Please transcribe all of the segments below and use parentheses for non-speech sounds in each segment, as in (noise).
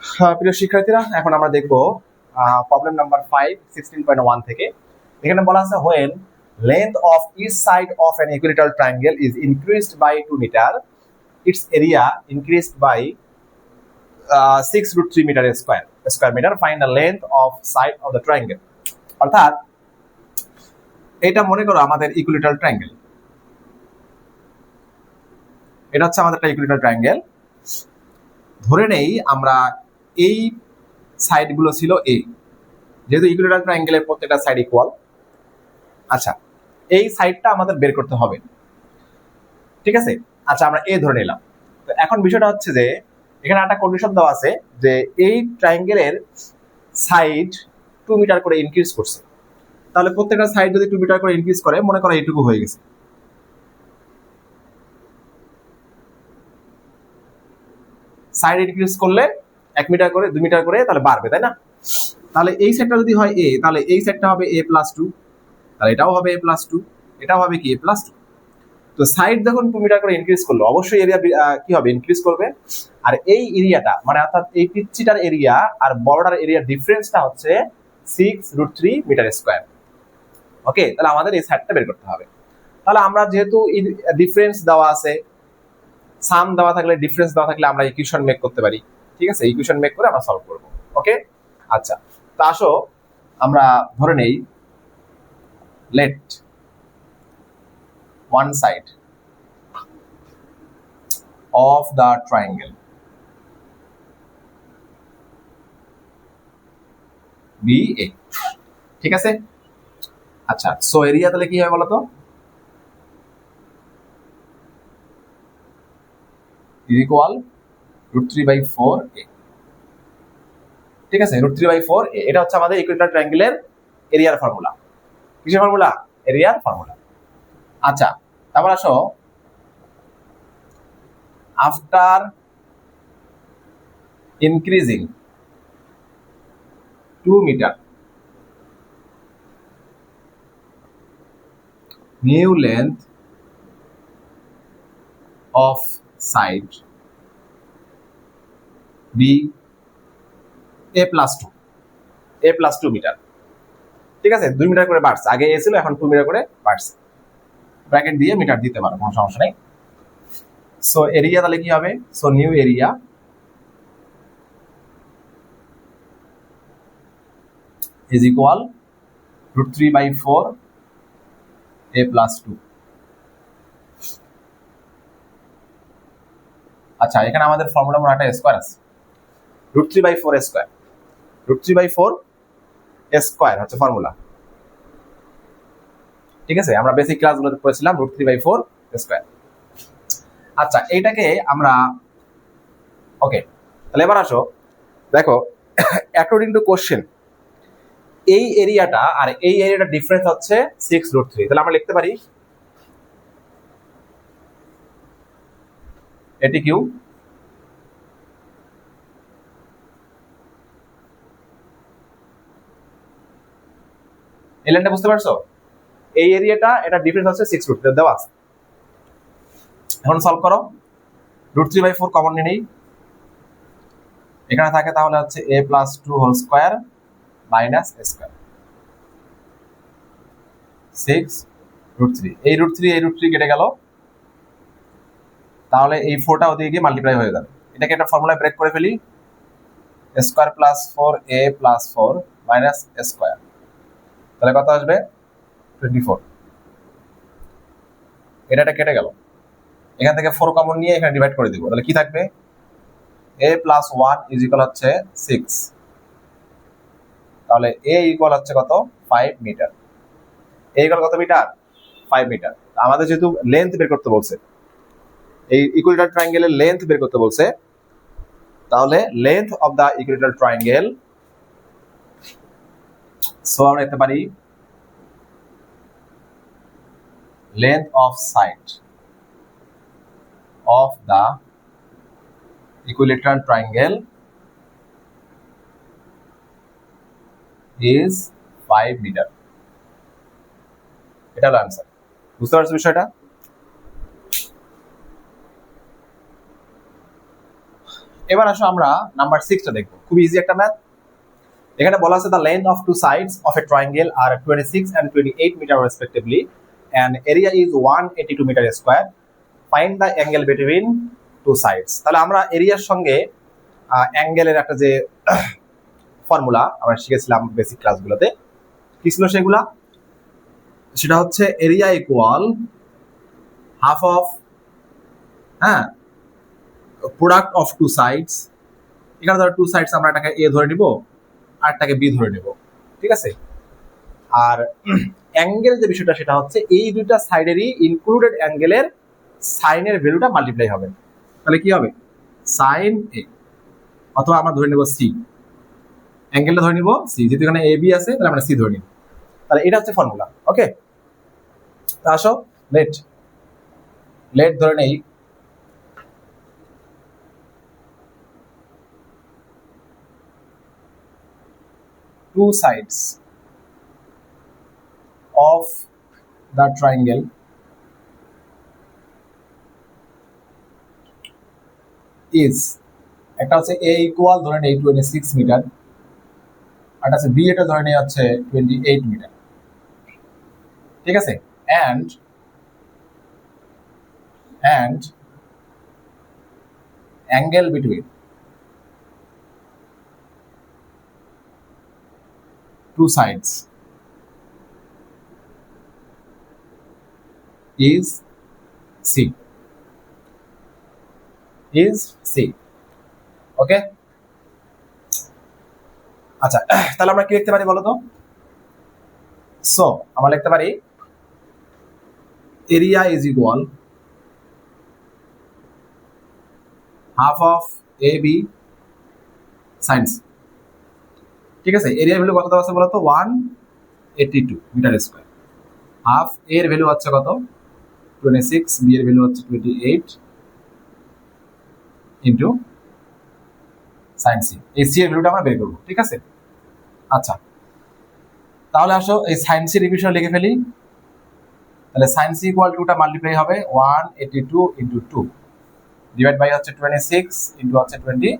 আহ, প্রিয় শিক্ষার্থীরা এখন আমরা দেখব problem number five sixteen point one থেকে। এখানে বলা আছে when length of each side of an equilateral triangle is increased by two metre its area increased by six root three metre square square metre find the length of side of the triangle অর্থাৎ এটা মনে করো আমাদের ইকুইলিটাল triangle এটা হচ্ছে আমাদের একটা ইকুইলিটাল triangle ধরে নেই আমরা এই সাইডগুলো ছিল এ যেহেতু ইকুইলিটাল ট্রায়াঙ্গেলের প্রত্যেকটা সাইড ইকুয়াল আচ্ছা এই সাইডটা আমাদের বের করতে হবে। ঠিক আছে? আচ্ছা আমরা এ ধরে নিলাম। তো এখন বিষয়টা হচ্ছে যে, এখানে একটা কন্ডিশন দেওয়া আছে যে এই ট্রায়াঙ্গেলের সাইড টু মিটার করে ইনক্রিজ করছে। তাহলে প্রত্যেকটা সাইড যদি টু মিটার করে ইনক্রিজ করে, মনে করো এইটুকু হয়ে গেছে। সাইড ইনক্রিজ করলে এক মিটার করে, দুই মিটার করে তাহলে বাড়বে, তাই না? তাহলে এই সেটটা যদি হয় এ তাহলে এই সেটটা হবে এ প্লাস টু তাহলে এটাও হবে এ প্লাস টু এটাও হবে কি এ প্লাস টু তো সাইড যখন টু মিটার করে ইনক্রিজ করল, অবশ্যই এরিয়া কি হবে? ইনক্রিজ করবে। আর এই এরিয়াটা মানে অর্থাৎ এই পিচ্ছিটার এরিয়া আর বর্ডার এরিয়া ডিফারেন্সটা হচ্ছে six root three metre square okay তাহলে আমাদের এই সাইডটা বের করতে হবে। তাহলে আমরা যেহেতু ডিফারেন্স দেওয়া আছে সাম দেওয়া থাকলে ডিফারেন্স দেওয়া থাকলে আমরা ইকুয়েশন মেক করতে পারি। ঠিক আছে? ইকুয়েশন মেক করে আমরা সলভ করব। ওকে আচ্ছা তো আসো, আমরা ধরে নেই let one side of the be a. ঠিক আছে? আচ্ছা সো এরিয়া তাহলে কি হয় বলো তো? Is equal root three by four a ঠিক আছে রুট থ্রি বাই ফোর এটা হচ্ছে আমাদের ইকুইটার ট্রায়াঙ্গেলের এরিয়ার ফর্মুলা কিসের ফর্মুলা এরিয়ার ফর্মুলা আচ্ছা তারপর আসো। After increasing two metre new length of side be a plus two a plus two metre ঠিক আছে? দুই মিটার করে বাড়ছে। আগে এ ছিল, এখন টু মিটার করে বাড়ছে। ব্র্যাকেট দিয়ে মিটার দিতে পারো, কোনো সমস্যা নেই। সো এরিয়া তাহলে কি হবে? So new area is equal root 3 by 4 a plus 2 আচ্ছা এখানে আমাদের ফর্মুলা মনে একটা স্কোয়ার আছে। Root three by four square root three by four square হচ্ছে ফর্মুলা ঠিক আছে? আমরা বেসিক ক্লাসগুলোতে পড়েছিলাম root three by four square আচ্ছা এইটাকে আমরা ওকে তাহলে এবার আসো। দেখো অ্যাকর্ডিং টু কোশ্চেন এই এরিয়াটা আর এই এরিয়াটা ডিফারেন্স হচ্ছে সিক্স রুট থ্রি তাহলে আমরা লিখতে পারি, এটি কিউ? এই লাইনটা বুঝতে পারছ? এই এরিয়াটা, এটা ডিফারেন্স হচ্ছে সিক্স রুট দেওয়া আছে। এখন সলভ করো। Root three by four common নিয়ে নেই। এখানে থাকে তাহলে হচ্ছে a plus two whole square minus square six root three এই রুট থ্রি এই রুট থ্রি কেটে গেল। তাহলে এই ফোরটা ওদিকে গিয়ে মাল্টিপ্লাই হয়ে যাবে। এটাকে একটা ফর্মুলায় ব্রেক করে ফেলি। Square plus four a plus four minus square তাহলে কত আসবে? টোয়েন্টি ফোর এটা কেটে গেল। এখান থেকে ফোর কমন নিয়ে এখানে ডিভাইড করে দিব। তাহলে কি থাকবে? A plus one is equal হচ্ছে সিক্স তাহলে এ ইকুয়াল হচ্ছে কত? ফাইভ মিটার এ ইকুয়াল কত মিটার ফাইভ মিটার আমাদের যেহেতু লেন্থ বের করতে বলছে, এই ইকুইটার ট্রায়াঙ্গেলের লেন্থ বের করতে বলছে, তাহলে length of the equilateral triangle so আমরা পারি length of side of the equilateral triangle is 5 meter. এটা হলো আনসার বুঝতে পারছ বিষয়টা? এবার আসো আমরা নাম্বার সিক্সটা দেখব। খুব ইজি একটা ম্যাথ এখানে বলা আছে the length of two sides of a triangle are twenty six and twenty eight metre respectively and area is one eighty two metre square find the angle between two sides তাহলে আমরা এরিয়ার সঙ্গে অ্যাঙ্গেলের একটা যে (coughs) formula আমরা শিখেছিলাম basic ক্লাসগুলোতে কি ছিল সেগুলা? সেটা হচ্ছে এরিয়া ইকুয়াল হাফ অফ হ্যাঁ প্রোডাক্ট অফ টু সাইডস এখানে ধরো টু সাইডস আমরা এটাকে এ ধরে নিব। আর এটাকে বি ধরে নেব, ঠিক আছে? আর অ্যাঙ্গেল যে বিষয়টা সেটা হচ্ছে এই দুইটা সাইডেরই ইনক্লুডেড অ্যাঙ্গেলের সাইনের ভ্যালুটা মাল্টিপ্লাই হবে। তাহলে কি হবে? সাইন এ অথবা আমরা ধরে নেব সি অ্যাঙ্গেলটা ধরে নিব সি যেহেতু এখানে এ বি আছে, তাহলে আমরা সি ধরে নিব। তাহলে এটা হচ্ছে ফর্মুলা ওকে তা আসো লেট লেট ধরে নেই two sides of the triangle. Is একটা হচ্ছে এ ইকুয়াল ধরে নেই টোয়েন্টি সিক্স মিটার আর আছে বি এটা ধরে নেই হচ্ছে টোয়েন্টি এইট মিটার ঠিক আছে? And and angle between two sides is C. Is C. Okay আচ্ছা তাহলে আমরা কি লিখতে পারি বলো তো সো আমরা লিখতে পারি area is equal half of a b sines ঠিক আছে? এরিয়া ভ্যালু কত দেওয়া আছে বলতো? One eighty two metre square half এর ভ্যালু হচ্ছে কত? টোয়েন্টি সিক্স বি এর ভ্যালু হচ্ছে twenty eight into sine C এই সি এর ভ্যালুটা আমরা বের করব, ঠিক আছে? আচ্ছা। তাহলে আসো, এই সাইন সি রিভিশন লিখে ফেলি। তাহলে সাইন সি ইকুয়াল টুটা মাল্টিপ্লাই হবে one eighty two into two divide by হচ্ছে টোয়েন্টি সিক্স ইন্টু হচ্ছে টোয়েন্টি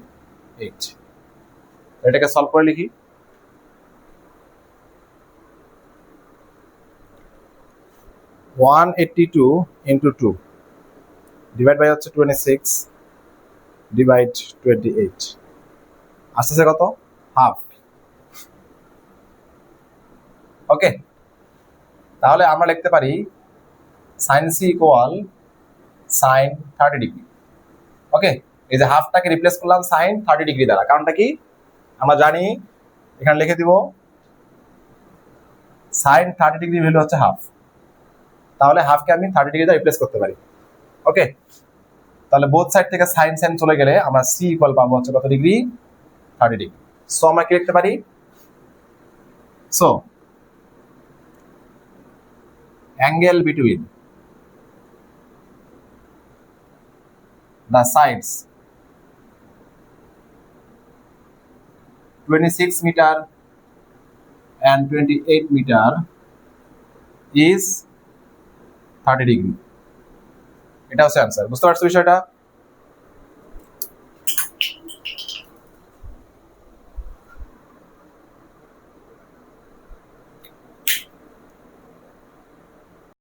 এইট এটাকে সলভ করে লিখি। One eighty two into two divide by হচ্ছে twenty six divide twenty eight আসতেছে কত? হাফ ওকে তাহলে আমরা লিখতে পারি sine C equal sine thirty degree okay এই যে হাফটাকে রিপ্লেস করলাম সাইন থার্টি ডিগ্রি দ্বারা। কারণটা কি? আমরা জানি এখানে লিখে দিব সাইন থার্টি ডিগ্রি ভ্যালু হচ্ছে হাফ তাহলে হাফকে আমি থার্টি ডিগ্রি দ্বারা রিপ্লেস করতে পারি। ওকে তাহলে বোথ সাইড থেকে সাইন সাইন চলে গেলে আমরা সি ইকুয়াল পাবো হচ্ছে কত ডিগ্রি থার্টি ডিগ্রি সো আমরা কি লিখতে পারি? So angle between the sides 26 meter and 28 meter is 30 degree. এটা হচ্ছে অ্যান্সার বুঝতে পারছ বিষয়টা?